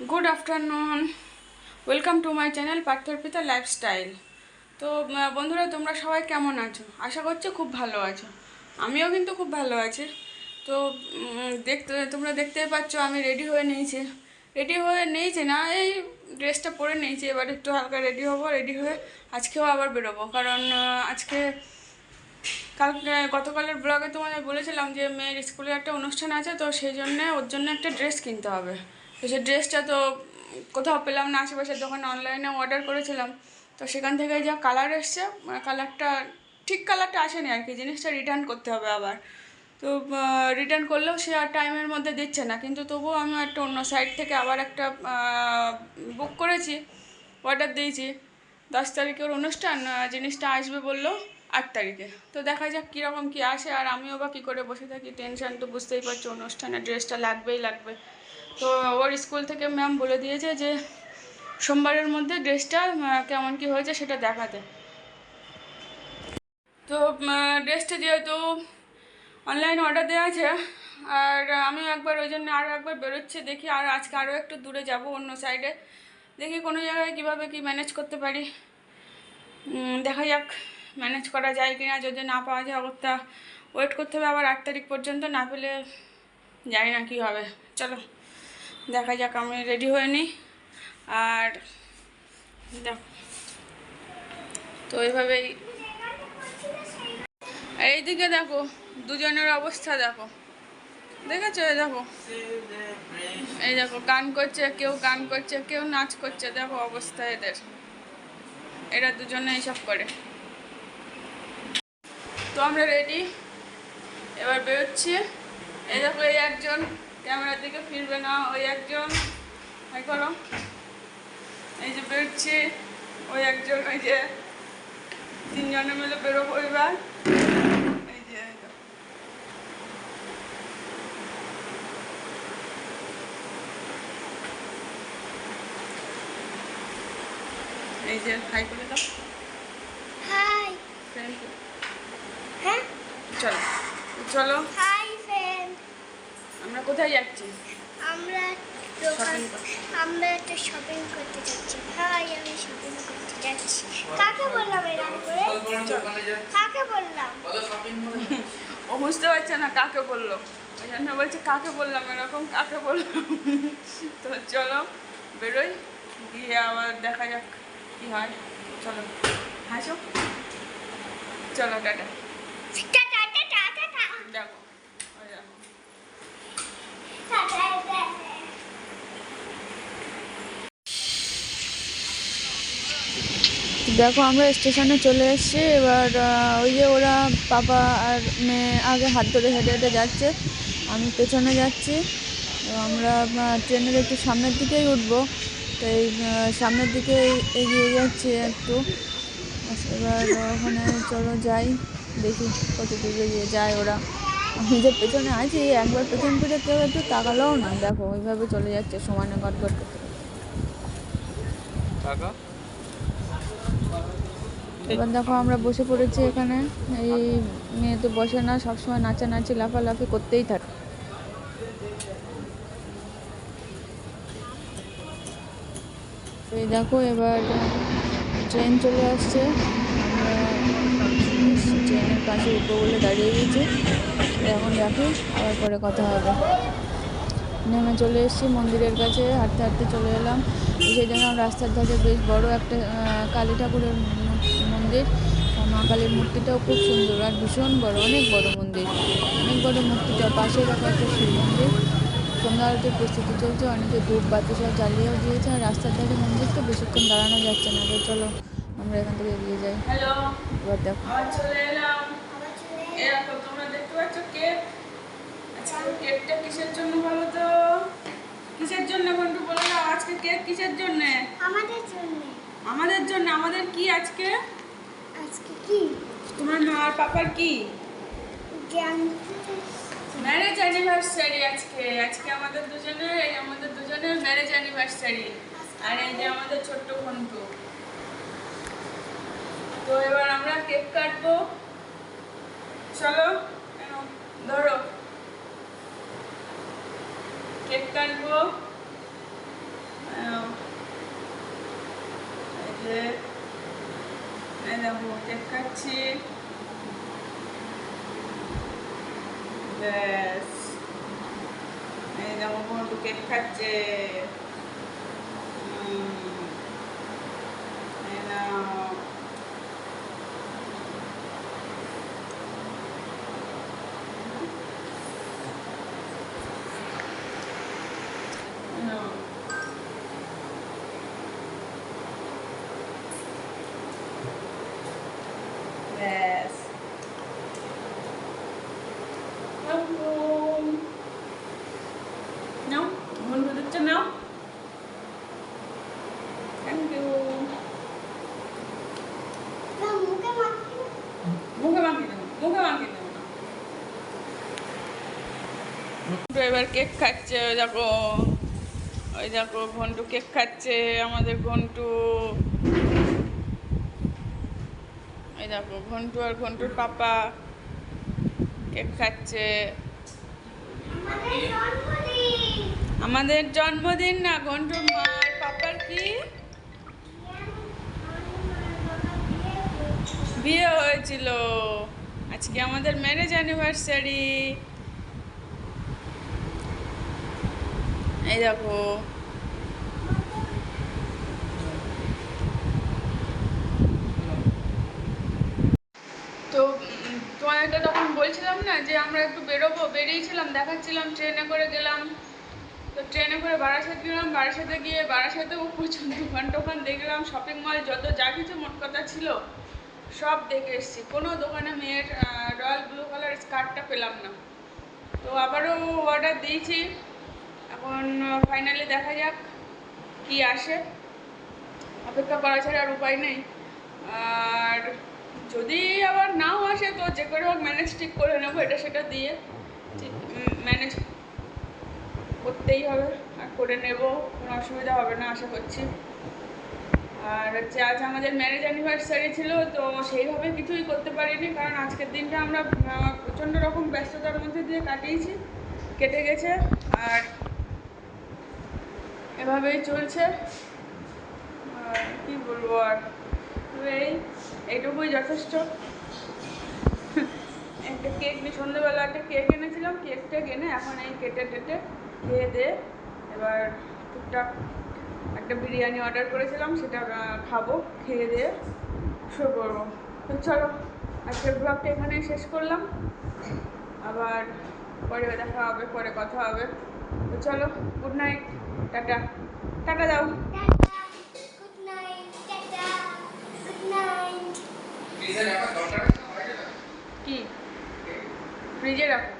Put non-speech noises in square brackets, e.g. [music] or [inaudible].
Good afternoon welcome to my channel Partharpita lifestyle তো বন্ধুরা, তোমরা সবাই কেমন আছো? আশা করছি খুব ভালো আছো। আমিও কিন্তু খুব ভালো আছি। তো দেখতে, তোমরা দেখতেই পাচ্ছ, আমি রেডি হয়ে নিয়েছি। রেডি হয়ে নিয়েছি না, এই ড্রেসটা পরে নিয়েছি। এবার একটু হালকা রেডি হব রেডি হয়ে আজকেও আবার বেরোবো। কারণ আজকে কালকে, গতকালের ব্লগে তোমাদের বলেছিলাম যে, মেয়ের স্কুলে একটা অনুষ্ঠান আছে, তো সেই জন্য ওর জন্য একটা ড্রেস কিনতে হবে। তো সেই ড্রেসটা তো কোথাও পেলাম না, আশেপাশের দোকানে অনলাইনে অর্ডার করেছিলাম। তো সেখান থেকে যা কালার এসছে কালারটা ঠিক কালারটা আসেনি আর কি, জিনিসটা রিটার্ন করতে হবে আবার। তো রিটার্ন করলেও সে আর টাইমের মধ্যে দিচ্ছে না, কিন্তু তবুও আমি একটা অন্য সাইট থেকে আবার একটা বুক করেছি অর্ডার দিয়েছি। দশ তারিখের অনুষ্ঠান জিনিসটা আসবে বলল আট তারিখে। তো দেখা যাক কীরকম কী আসে, আর আমিও বা কী করে বসে থাকি টেনশন তো বুঝতেই পারছ, অনুষ্ঠানে ড্রেসটা লাগবেই লাগবে। তো ওর স্কুল থেকে ম্যাম বলে দিয়েছে যে সোমবারের মধ্যে ড্রেসটা কেমন কী হয়েছে সেটা দেখাতে। তো ড্রেসটা যেহেতু অনলাইন অর্ডার দেওয়া আছে, আর আমি একবার ওই জন্য আরও একবার বেরোচ্ছি, দেখি আর আজকে আরও একটু দূরে যাব অন্য সাইডে দেখি কোনো জায়গায় কীভাবে কি ম্যানেজ করতে পারি। দেখা যাক ম্যানেজ করা যায় কি না যদি না পাওয়া যায় ওটা ওয়েট করতে হবে আবার আট তারিখ পর্যন্ত, না পেলে জানি না কী হবে। চলো। দেখা যাক, আমি রেডি হয়ে নিই। আর দেখো, তো এইভাবেই। আর এইদিকে দেখো, দুজনের অবস্থা দেখো। দেখেছ? এই দেখো। এই দেখো, গান করছে, কেউ গান করছে, কেউ নাচ করছে। দেখো অবস্থা এদের। এরা দুজনে এইসব করে। তো আমরা রেডি এবার বেরোচ্ছি। এই দেখো, এই একজন ক্যামেরার দিকে ফিরবে না ওই একজন হাই করো। এই যে বেরোচ্ছি ওই একজন ওই যে তিনজনে মিলে বেরোবো এবার। এই যে এই হাই করে দাও। হাই। ফ্রেন্ড হ্যাঁ? চলো চলো। হাই। আমরা কোথায় যাচ্ছি? আমরা দোকান আমরা একটা শপিং করতে যাচ্ছি। হাই আমি শপিং করতে যাচ্ছি। কাকে বললাম এরকম করে? কাকে বললাম? ও বুঝতে পারছে না কাকে বলল। ওই জন্য বলছে কাকে বললাম এরকম? কাকে বললাম? [laughs] তো চলো বেরোই। গিয়ে আবার দেখা যাক কী হয়। চলো হাসো। চলো টাটা টা টা টা টা টা টা। দেখো ওই দেখো টা টা টা। দেখো, আমরা স্টেশনে চলে এসেছি। এবার ওই যে ওরা পাপা আর মেয়ে আগে হাত ধরে হেঁটে হেঁটে যাচ্ছে। আমি পেছনে যাচ্ছি। আমরা ট্রেনের একটু সামনের দিকেই উঠবো। তো এই সামনের দিকে এগিয়ে যাচ্ছি একটু। এবার ওখানে চলো, যাই। দেখি কত দূরে গিয়ে যায় ওরা। আমি যে পেছনে আছি, একবার পেছন ফিরে কেউ একটু তাকালেও না। দেখো, ওইভাবে চলে যাচ্ছে, সমানে গট গট করতে। করতে। এবার দেখো আমরা বসে পড়েছি এখানে। এই মেয়ে তো বসে না, সবসময় নাচানাচি, লাফালাফি করতেই থাকে। এই দেখো এবার ট্রেন চলে আসছে। ট্রেনের পাশে উঠবো বলে দাঁড়িয়ে গেছি। এখন রাখি আবার পরে কথা হবে। নেমে চলে এসেছি মন্দিরের কাছে, হাঁটতে হাঁটতে চলে এলাম। সেই জন্য রাস্তার ধারে বেশ বড় একটা কালী ঠাকুরের মন্দির। মা কালীর মূর্তিটাও খুব সুন্দর আর ভীষণ বড় অনেক বড় মন্দির। অনেক বড় মূর্তিটা পাশে রাখা একটা শিব মন্দির। সন্ধ্যা আরতির প্রস্তুতি চলছে অনেকে ধূপ বাতি সব জ্বালিয়েও দিয়েছে আর রাস্তার ধারে মন্দির তো বেশিক্ষণ দাঁড়ানো যাচ্ছে না। তো চলো আমরা এখান থেকে এগিয়ে যাই। এবার দেখো। চলে এলাম আবার চলে এলাম। এরকম তোমরা দেখতে পাচ্ছ কেক। আজকে কেকটা কিসের জন্য বলো তো? কিসের জন্য বন্ধু? বলো আজকে কেক কিসের জন্য? আমাদের জন্য। আমাদের জন্য আমাদের কি আজকে? আজকে কি? তোমার মা আর পাপার কি? ম্যারেজ অ্যানিভার্সারি আজকে। আজকে আমাদের দুজনের এই আমাদের দুজনের ম্যারেজ অ্যানিভার্সারি আর এই যে আমাদের ছোট্ট বন্ধু। তো এবার আমরা কেক কাটবো। চলো ধরো। কেক কাটবো। দেখো কেক খাচ্ছি ব্যাস। এই যেমন বন্ধু কেক খাচ্ছে হুম। এই নাও। নাও। ব্যাস Welcome. নাও মুখে মাখিয়ে দেবো মুখে মাখিয়ে দেবো ঘন্টু এবার কেক খাচ্ছে ওই দেখো। ওই দেখো ঘন্টু কেক খাচ্ছে আমাদের ঘন্টু। এই দেখো ঘন্টু আর ঘন্টুর পাপা কেক খাচ্ছে। আমাদের জন্মদিন না ঘন্টুর মার পাপার কি? বিয়ে হয়েছিল। আজকে আমাদের ম্যারেজ অ্যানিভার্সারি এই দেখো। তো তোমাদেরকে তখন বলছিলাম না যে আমরা একটু বেরোবো, বেরিয়েছিলাম, দেখাচ্ছিলাম ট্রেনে করে গেলাম। তো ট্রেনে করে বারাসাত গেলাম, বারাসাতে গিয়ে বারাসাতেও প্রচুর দোকান টোকান দেখলাম শপিং মল যত যা কিছু মোট কথা ছিল, সব দেখে এসেছি। কোনো দোকানে মেয়ের রয়্যাল ব্লু কালার স্কার্টটা পেলাম না। তো আবারও অর্ডার দিয়েছি। এখন ফাইনালি দেখা যাক কি আসে। অপেক্ষা করা ছাড়া আর উপায় নেই। আর যদি আবার নাও আসে, তো যে করে হোক ম্যানেজ ঠিক করে নেব, এটা সেটা দিয়ে। ম্যানেজ করতেই হবে আর করে নেব, কোনো অসুবিধা হবে না আশা করছি। আর হচ্ছে আজ আমাদের ম্যারেজ অ্যানিভার্সারি ছিল, তো সেইভাবে কিছুই করতে পারিনি, কারণ আজকের দিনটা আমরা প্রচণ্ড রকম ব্যস্ততার মধ্যে দিয়ে কাটিয়েছি, কেটে গেছে আর এভাবেই চলছে। কি বলব আর এই, এইটুকুই যথেষ্ট। [laughs] একটা কেক সন্ধ্যেবেলা একটা কেক এনেছিলাম কেকটা এনে এখন এই কেটে টেটে খেয়ে দিয়ে এবার টুকটাক একটা বিরিয়ানি অর্ডার করেছিলাম সেটা খাব খেয়ে দিয়ে শুয়ে পড়ব তো চলো আজকের ব্লগটা এখানেই শেষ করলাম। আবার পরে দেখা হবে পরে কথা হবে। তো চলো গুড নাইট টাটা। টাটা দাও। Good night tata. Good night কি? ফ্রিজে রাখো।